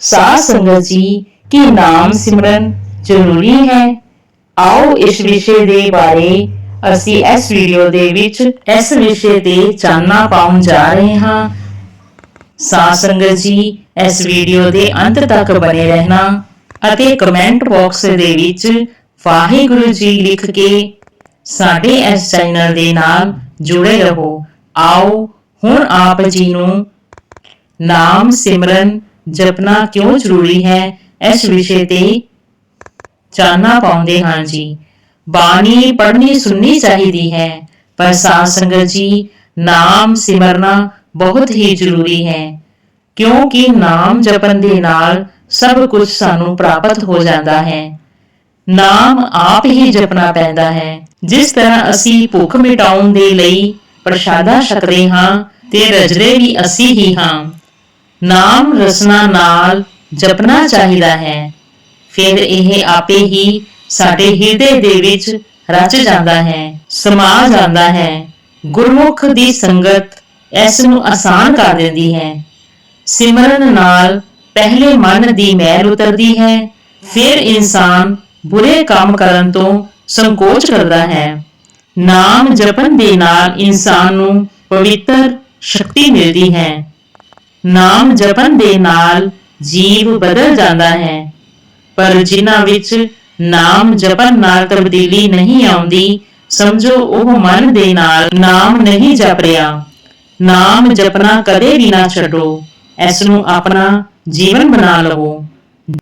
ਸਾਧ ਸੰਗਤ ਜੀ, ਕੀ ਨਾਮ ਸਿਮਰਨ? ਜ਼ਰੂਰੀ ਹੈ। ਆਓ ਇਸ ਵਿਸ਼ੇ ਦੇ ਬਾਰੇ ਅਸੀਂ ਇਸ ਵੀਡੀਓ ਦੇ ਵਿੱਚ ਇਸ ਵਿਸ਼ੇ ਤੇ ਚਾਨਣਾ ਪਾਉਣ ਜਾ ਰਹੇ ਹਾਂ। ਸਾਧ ਸੰਗਤ ਜੀ, ਇਸ ਵੀਡੀਓ ਦੇ ਅੰਤ ਤੱਕ ਬਨੇ ਰਹਿਣਾ ਅਤੇ ਕਮੈਂਟ ਬਾਕਸ ਦੇ ਵਿੱਚ ਵਾਹਿਗੁਰੂ ਜੀ ਲਿਖ ਕੇ ਸਾਡੇ ਇਸ ਚੈਨਲ ਦੇ ਨਾਲ ਜੁੜੇ ਰਹੋ। ਆਓ, ਹੁਣ ਆਪ ਜੀ ਨੂੰ ਨਾਮ ਸਿਮਰਨ ਜਪਣਾ ਕਿਉਂ ਜ਼ਰੂਰੀ ਹੈ? ਇਸ ਵਿਸ਼ੇ ਤੇ ਚਾਨਣਾ ਪਾਉਂਦੇ ਹਾਂ ਜੀ। ਬਾਣੀ ਪੜ੍ਹਨੀ ਸੁਣਨੀ ਚਾਹੀਦੀ ਹੈ, ਪਰ ਸਾਧ ਸੰਗਤ ਜੀ, ਨਾਮ ਸਿਮਰਨਾ ਬਹੁਤ ਹੀ ਜ਼ਰੂਰੀ ਹੈ, ਕਿਉਂਕਿ ਨਾਮ ਜਪਣ ਦੇ ਨਾਲ ਸਭ ਕੁਝ ਸਾਨੂੰ ਪ੍ਰਾਪਤ ਹੋ ਜਾਂਦਾ ਹੈ। ਨਾਮ ਆਪ ਹੀ ਜਪਣਾ ਪੈਂਦਾ ਹੈ। ਜਿਸ ਤਰ੍ਹਾਂ ਅਸੀਂ ਭੁੱਖ ਮਿਟਾਉਣ ਦੇ ਲਈ ਪ੍ਰਸ਼ਾਦਾ ਛਕਦੇ ਹਾਂ, ਤੇ ਰਜਦੇ ਵੀ ਅਸੀਂ ਹੀ ਹਾਂ। ਨਾਮ ਰਸਨਾ ਨਾਲ ਜਪਣਾ ਚਾਹੀਦਾ ਹੈ। ਫਿਰ ਇਹ ਆਪੇ ਹੀ ਸਾਡੇ ਹਿਰਦੇ ਦੇ ਵਿੱਚ ਰਚ ਜਾਂਦਾ ਹੈ, ਸਮਾ ਜਾਂਦਾ ਹੈ। ਗੁਰਮੁਖ ਦੀ ਸੰਗਤ ਇਸ ਨੂੰ ਆਸਾਨ ਕਰ ਦਿੰਦੀ ਹੈ। ਸਿਮਰਨ ਨਾਲ ਪਹਿਲੇ ਮਨ ਦੀ ਮੈਲ ਉਤਰਦੀ ਹੈ, ਫਿਰ ਇਨਸਾਨ ਬੁਰੇ ਕੰਮ ਕਰਨ ਤੋਂ ਸੰਕੋਚ ਕਰਦਾ ਹੈ। ਨਾਮ ਜਪਣ ਦੇ ਨਾਲ ਇਨਸਾਨ ਨੂੰ ਪਵਿੱਤਰ ਸ਼ਕਤੀ ਮਿਲਦੀ ਹੈ। ਨਾਮ ਜਪਣ ਦੇ ਨਾਲ ਜੀਵ ਬਦਲ ਜਾਂਦਾ ਹੈ। ਪਰ ਜਿਨ੍ਹਾਂ ਵਿੱਚ ਨਾਮ ਜਪਣ ਨਾਲ ਤਬਦੀਲੀ ਨਹੀਂ ਆਉਂਦੀ, ਸਮਝੋ ਉਹ ਮਨ ਦੇ ਨਾਲ ਨਾਮ ਨਹੀਂ ਜਪ ਰਿਹਾ। ਨਾਮ ਜਪਣਾ ਕਦੇ ਵੀ ਨਾ ਛੱਡੋ, ਇਸ ਨੂੰ ਆਪਣਾ ਜੀਵਨ ਬਣਾ ਲਵੋ।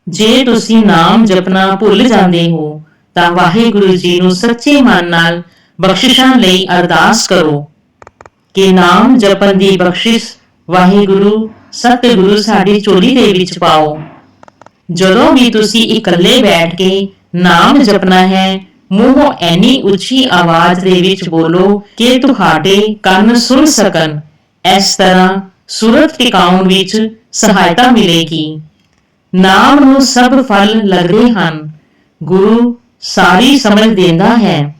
ਜੇ ਤੁਸੀਂ ਨਾਮ ਜਪਣਾ ਭੁੱਲ ਜਾਂਦੇ ਹੋ, ਤਾਂ ਵਾਹਿਗੁਰੂ ਜੀ ਨੂੰ ਸੱਚੇ ਮਨ ਨਾਲ ਬਖਸ਼ਿਸ਼ਾਂ ਲਈ ਅਰਦਾਸ ਕਰੋ। ਕਿ ਨਾਮ ਜਪਣ ਦੀ ਬਖਸ਼ਿਸ਼ ਵਾਹਿਗੁਰੂ, ਸਤਿਗੁਰੂ ਸਾਡੀ ਝੋਲੀ ਦੇ ਵਿੱਚ ਪਾਓ। ਜਦੋਂ ਵੀ ਤੁਸੀਂ ਇਕੱਲੇ ਬੈਠ ਕੇ ਨਾਮ ਜਪਣਾ ਹੈ, ਮੂੰਹੋਂ ਐਨੀ ਉੱਚੀ ਆਵਾਜ਼ ਦੇ ਵਿੱਚ ਬੋਲੋ ਕਿ ਤੁਹਾਡੇ ਕੰਨ ਸੁਣ ਸਕਣ। ਇਸ ਤਰ੍ਹਾਂ ਸੁਰਤ ਟਿਕਾਉਣ ਵਿੱਚ ਸਹਾਇਤਾ ਮਿਲੇਗੀ। ਨਾਮ ਨੂੰ ਸਭ ਫਲ ਲੱਗਦੇ ਹਨ। ਗੁਰੂ ਸਾਰੀ ਸਮਝ ਦਿੰਦਾ ਹੈ।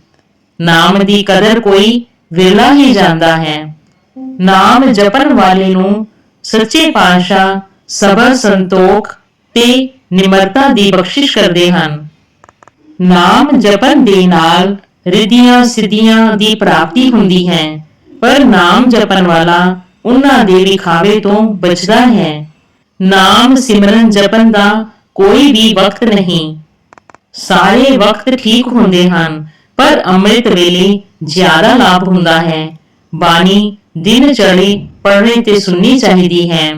ਨਾਮ ਦੀ ਕਦਰ ਕੋਈ ਵੇਲਾ ਹੀ ਜਾਂਦਾ ਹੈ। ਨਾਮ ਜਪਣ ਵਾਲੇ ਨੂੰ ਸੱਚੇ ਪਾਤਸ਼ਾਹ ਸਬਰ ਸੰਤੋਖ ਤੇ ਨਿਮਰਤਾ ਦੀ ਬਖਸ਼ਿਸ਼ ਕਰਦੇ ਹਨ। ਨਾਮ ਜਪਣ ਦੇ ਨਾਲ ਰਿੱਧੀਆਂ ਸਿੱਧੀਆਂ ਦੀ ਪ੍ਰਾਪਤੀ ਹੁੰਦੀ ਹੈ, ਪਰ ਨਾਮ ਜਪਣ ਵਾਲਾ ਉਹਨਾਂ ਦੇ ਵਿਖਾਵੇ ਤੋਂ ਬਚਦਾ ਹੈ। ਨਾਮ ਸਿਮਰਨ ਜਪਣ ਦਾ ਕੋਈ ਵੀ ਵਕਤ ਨਹੀਂ। ਸਾਰੇ ਵਕਤ ਠੀਕ ਹੁੰਦੇ ਹਨ, ਪਰ ਅੰਮ੍ਰਿਤ ਵੇਲੇ ਜ਼ਿਆਦਾ ਲਾਭ ਹੁੰਦਾ ਹੈ। ਬਾਣੀ ਦਿਨ ਚੜੀ ਪੜ੍ਹਨੀ ਤੇ ਸੁਣਨੀ ਚਾਹੀਦੀ ਹੈ।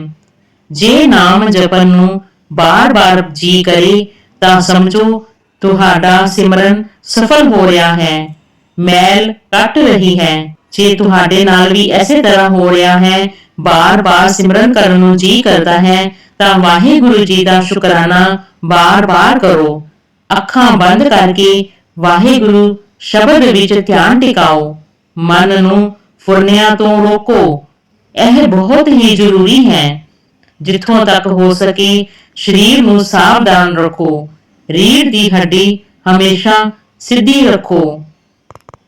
ਜੇ ਨਾਮ ਜਪਣ ਨੂੰ ਬਾਰ-ਬਾਰ ਜੀ ਕਰੇ, ਤਾਂ ਸਮਝੋ ਤੁਹਾਡਾ ਸਿਮਰਨ ਸਫਲ ਹੋ ਰਿਹਾ ਹੈ। ਮੈਲ ਕੱਟ ਰਹੀ ਹੈ। ਜੇ ਤੁਹਾਡੇ ਨਾਲ ਵੀ ਐਸੇ ਤਰ੍ਹਾਂ ਹੋ ਰਿਹਾ ਹੈ, ਬਾਰ-ਬਾਰ ਸਿਮਰਨ ਕਰਨ ਨੂੰ ਜੀ ਕਰਦਾ ਹੈ, ਤਾਂ ਵਾਹਿਗੁਰੂ ਜੀ ਦਾ ਸ਼ੁਕਰਾਨਾ ਬਾਰ-ਬਾਰ ਕਰੋ। ਅੱਖਾਂ ਬੰਦ ਕਰਕੇ ਵਾਹਿਗੁਰੂ ਸ਼ਬਦ ਵਿੱਚ ਧਿਆਨ ਟਿਕਾਓ। ਮਨ ਨੂੰ ਫੁਰਨਿਆਂ ਤੋਂ ਰੋਕੋ। ਇਹ ਬਹੁਤ ਹੀ ਜ਼ਰੂਰੀ ਹੈ। ਜਿੱਥੋਂ ਤੱਕ ਹੋ ਸਕੇ ਸਰੀਰ ਨੂੰ ਸਾਵਧਾਨ ਰੱਖੋ। ਰੀੜ ਦੀ ਹੱਡੀ ਹਮੇਸ਼ਾ ਸਿੱਧੀ ਰੱਖੋ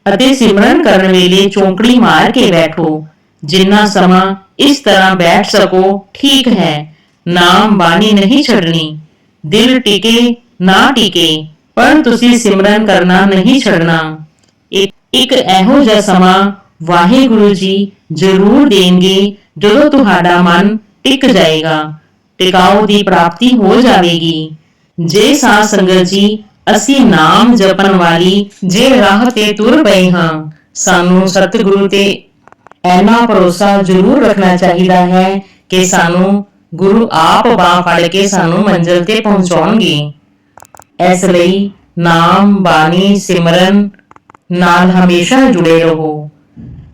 ਅਤੇ ਸਿਮਰਨ ਕਰਨ ਵੇਲੇ ਚੌਂਕੜੀ ਮਾਰ ਕੇ ਬੈਠੋ। ਜਿੰਨਾ ਸਮਾਂ ਇਸ ਤਰ੍ਹਾਂ ਬੈਠ ਸਕੋ, ਠੀਕ ਹੈ। ਨਾਮ ਬਾਣੀ ਨਹੀਂ ਛੱਡਣੀ। ਦਿਲ ਟਿਕੇ, ਨਾ ਟਿਕੇ, ਪਰ ਤੁਸੀਂ ਸਿਮਰਨ ਕਰਨਾ ਨਹੀਂ ਛੱਡਣਾ। ਇੱਕ ਇਹੋ ਜਿਹਾ ਸਮਾਂ ਵਾਹਿਗੁਰੂ ਜੀ ਜ਼ਰੂਰ ਦੇਣਗੇ, ਜਦੋਂ ਤੁਹਾਡਾ ਮਨ ਟਿਕ ਜਾਏਗਾ ਟਿਕਾਉ ਦੀ ਪ੍ਰਾਪਤੀ ਹੋ ਜਾਵੇਗੀ। ਜੇ ਸਾਧ ਸੰਗਤ ਜੀ, ਅਸੀਂ ਨਾਮ ਜਪਣ ਵਾਲੀ ਜੇ ਰਾਹ ਤੇ ਤੁਰ ਪਏ ਹਾਂ, ਸਾਨੂੰ ਸਤਿਗੁਰੂ ਤੇ ਐਨਾ ਭਰੋਸਾ ਜ਼ਰੂਰ ਰੱਖਣਾ ਚਾਹੀਦਾ ਹੈ ਕਿ ਸਾਨੂੰ ਗੁਰੂ ਆਪ ਬਾਹ ਫੜ ਕੇ ਸਾਨੂੰ ਮੰਜ਼ਿਲ ਤੇ ਪਹੁੰਚਾਉਣਗੇ। ਇਸ ਲਈ ਨਾਮ, ਬਾਣੀ, ਸਿਮਰਨ ਨਾਲ ਹਮੇਸ਼ਾ ਜੁੜੇ ਰਹੋ।